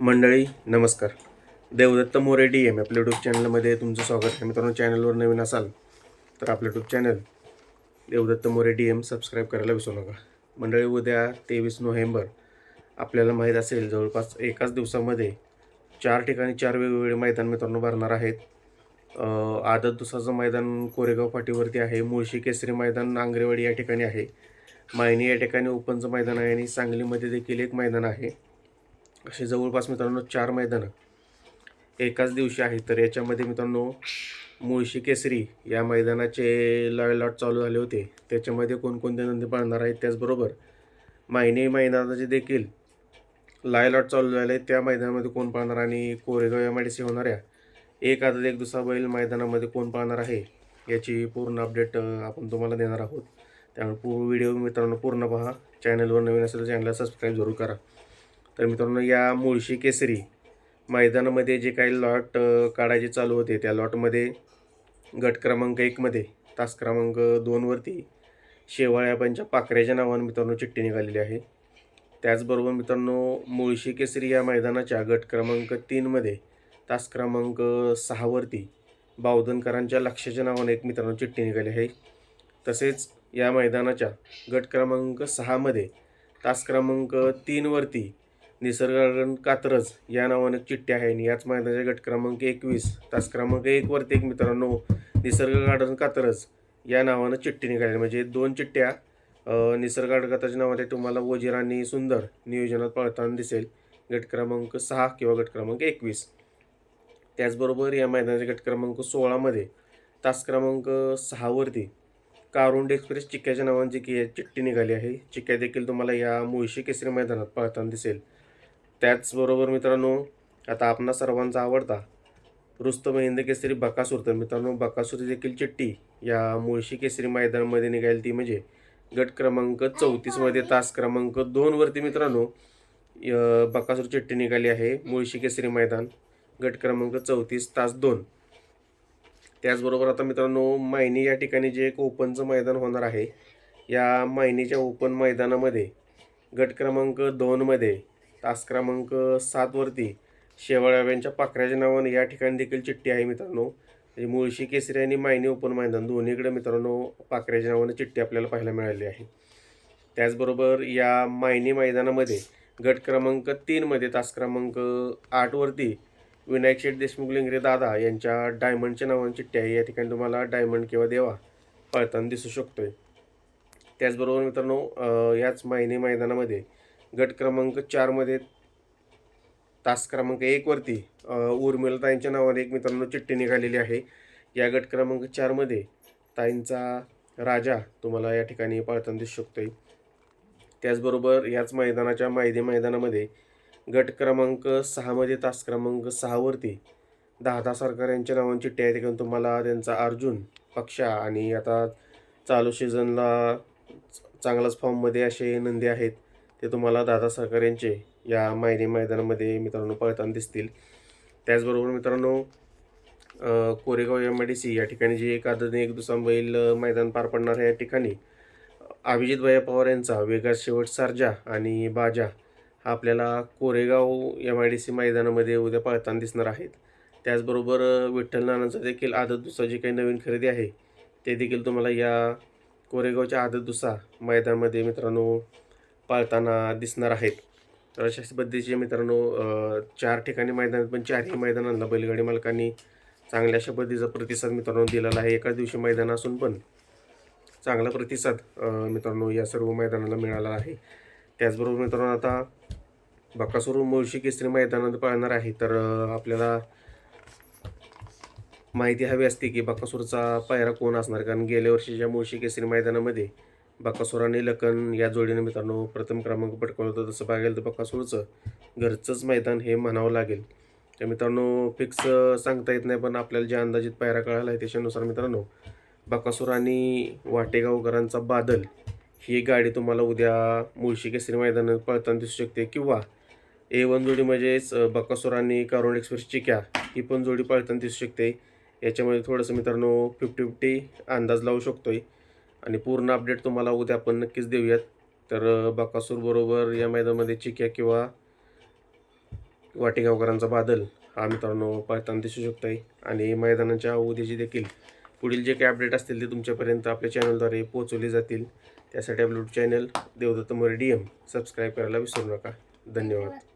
मंडळी नमस्कार. Devdatta More D M आपल्या यूट्यूब चॅनलमध्ये तुमचं स्वागत आहे. मित्रांनो चॅनलवर नवीन असाल तर आपलं YouTube channel Devdatta More D M subscribe करायला विसरू नका. मंडळी उद्या तेवीस नोव्हेंबर आपल्याला माहीत असेल जवळपास एकाच दिवसामध्ये चार ठिकाणी चार वेगवेगळे मैदान मित्रांनो भरणार आहेत. आदत दुसाचं मैदान कोरेगाव फाटीवरती आहे मुळशी केसरी मैदान नांगरेवाडी या ठिकाणी आहे मायनी या ठिकाणी ओपनचं मैदान आहे आणि सांगलीमध्ये देखील एक मैदान आहे. असे जवळपास मित्रांनो चार मैदानं एकाच दिवशी आहेत. तर याच्यामध्ये मित्रांनो मुळशी केसरी या मैदानाचे लॉय चालू झाले होते. त्याच्यामध्ये कोणकोणते नंदी पाळणार आहेत त्याचबरोबर मायने मैदानाचे देखील लायलॉट चालू झाले आहेत. त्या मैदानामध्ये कोण पाळणार आणि Koregaon M I D C होणाऱ्या एक आदत एक दुसरा बैल मैदानामध्ये कोण पाळणार आहे याची पूर्ण अपडेट आपण तुम्हाला देणार आहोत. त्यामुळे पू व्हिडिओ मित्रांनो पूर्ण पहा. चॅनलवर नवीन असेल तर चॅनलला सबस्क्राईब जरूर करा. तर मित्रांनो या मुळशी केसरी मैदानामध्ये जे काही लॉट काढायचे चालू होते त्या लॉटमध्ये गट क्रमांक एकमध्ये तास क्रमांक दोनवरती शेवाळ्यापांच्या पाखऱ्याच्या नावानं मित्रांनो चिठ्ठी निघालेली आहे. त्याचबरोबर मित्रांनो मुळशी केसरी या मैदानाच्या गट क्रमांक तीनमध्ये तास क्रमांक सहावरती बावधनकरांच्या लक्षाच्या नावानं एक मित्रांनो चिठ्ठी निघाली आहे. तसेच या मैदानाच्या गट क्रमांक सहामध्ये तास क्रमांक तीनवरती निसर्गगार्डन कात्रज या नावाने चिठ्ठी आहे आणि याच मैदानाचे गट क्रमांक एकवीस तास क्रमांक एकवरती एक मित्रांनो निसर्ग गार्डन कात्रज या नावानं चिठ्ठी निघाली म्हणजे दोन चिठ्ठ्या निसर्ग गार्डन कात्रज नावाने तुम्हाला वजीर आणि सुंदर नियोजनात पळताना दिसेल. गट क्रमांक सहा किंवा गट क्रमांक एकवीस. त्याचबरोबर या मैदानाच्या गट क्रमांक सोळामध्ये तास क्रमांक सहावरती कारुंड एक्सप्रेस चिक्क्याच्या नावांची की चिठ्ठी निघाली आहे. चिक्क्या देखील तुम्हाला या मुळशी केसरी मैदानात पळताना दिसेल. त्याचबरोबर मित्रांनो आता आपणा सर्वांचा आवडता रुस्तम हिंद केसरी बकासूर. तर मित्रांनो बकासूर देखील चिठ्ठी या मुळशी केसरी मैदानामध्ये निघाली ती म्हणजे गट क्रमांक चौतीसमध्ये तास क्रमांक दोनवरती मित्रांनो य- बकासूर चिठ्ठी निघाली आहे. मुळशी केसरी मैदान गट क्रमांक चौतीस तास दोन. त्याचबरोबर आता मित्रांनो मायनी या ठिकाणी जे एक ओपनचं मैदान होणार आहे या मायनीच्या ओपन मैदानामध्ये गट क्रमांक दोनमध्ये तास क्रमांक सातवरती शेवाळ्याव्यांच्या पाखऱ्याच्या नावाने या ठिकाणी देखील चिठ्ठी आहे मित्रांनो. म्हणजे मुळशी केसरी आणि मायनी ओपन मैदान दोन्हीकडे मित्रांनो पाखऱ्याच्या नावाने चिठ्ठी आपल्याला पाहायला मिळाली आहे. त्याचबरोबर या मायनी मैदानामध्ये गट क्रमांक तीनमध्ये तास क्रमांक आठवरती विनायक शेठ देशमुख लिंगरे दादा यांच्या डायमंडच्या नावाने चिठ्ठी आहे. या ठिकाणी तुम्हाला डायमंड किंवा देवा पळताना दिसू शकतोय. त्याचबरोबर मित्रांनो याच मायनी मैदानामध्ये गट क्रमांक चारमध्ये तास क्रमांक एकवरती उर्मिला ताईंच्या नावाने एक मित्रांनो चिठ्ठी निघालेली आहे. या गट क्रमांक चारमध्ये ताईंचा राजा तुम्हाला या ठिकाणी पाळताना दिसू शकतो आहे त्याचबरोबर याच मैदानाच्या मायदे मैदानामध्ये गट क्रमांक सहामध्ये तास क्रमांक सहावरती दहा दहा सरकार यांच्या नावाने चिठ्ठी आहे. ठिकाणी तुम्हाला त्यांचा अर्जुन पक्षा आणि आता चालू सीझनला चांगलाच फॉर्ममध्ये असे नंदी आहेत. ते तुम्हाला दादा सरकार यांचे या मायने मैदानामध्ये मित्रांनो पळताना दिसतील. त्याचबरोबर मित्रांनो Koregaon M I D C या ठिकाणी जे एक आदत एक दुसरा बैल मैदान पार पडणार आहे या ठिकाणी. अभिजित भैया पवार यांचा वेगास शेवट सारजा आणि बाजा हा आपल्याला Koregaon M I D C मैदानामध्ये उद्या पळताना दिसणार आहेत. त्याचबरोबर विठ्ठल नानांचा देखील आदत दुसरा जी काही नवीन खरेदी आहे ते देखील तुम्हाला या कोरेगावच्या आदत दुसा मैदानामध्ये मित्रांनो पाळताना दिसणार आहेत. तर अशा पद्धतीचे मित्रांनो चार ठिकाणी मैदानात पण चारही मैदानांना बैलगाडी मालकांनी चांगल्या अशा पद्धतीचा प्रतिसाद मित्रांनो दिलेला आहे. एकाच दिवशी मैदान असून पण चांगला प्रतिसाद मित्रांनो या सर्व मैदानाला मिळाला आहे. त्याचबरोबर मित्रांनो आता बकासूर मुळशी केसरी मैदानात पाळणार आहे. तर आपल्याला माहिती हवी असते की बकासूरचा पायरा कोण असणार? कारण गेल्या वर्षीच्या मुळशी केसरी मैदानामध्ये बकासूर आणि लखन या जोडीने मित्रांनो प्रथम क्रमांक पटकावला होता. तसं बघायला तर बकासूरचं घरचंच मैदान हे म्हणावं लागेल. तर मित्रांनो फिक्स सांगता येत नाही पण आपल्याला जे अंदाजित पायरा कळाला आहे त्याच्यानुसार मित्रांनो बकासूर आणि वाटेगावकरांचा बादल ही गाडी तुम्हाला उद्या मुळशी केसरी मैदानात पळताना दिसू शकते. किंवा ए वन जोडी म्हणजेच बकासूर आणि कारुण एक्सप्रेस चिक्या ही पण जोडी पळताना दिसू शकते. याच्यामध्ये थोडंसं मित्रांनो फिफ्टी फिफ्टी अंदाज लावू शकतो आहे आणि पूर्ण अपडेट तुम्हाला उद्या आपण नक्कीच देऊयात. तर बाकासूरबरोबर या मैदानामध्ये चिक्या किंवा वाटेगावकरांचा बादल हा मित्रांनो पाहताना दिसू शकतोय. आणि मैदानाच्या उद्याची देखील पुढील जे काही अपडेट असतील ते तुमच्यापर्यंत आपल्या चॅनलद्वारे पोहोचवले जातील. त्यासाठी आपलं channel Devdatta More D M subscribe करायला विसरू नका. धन्यवाद.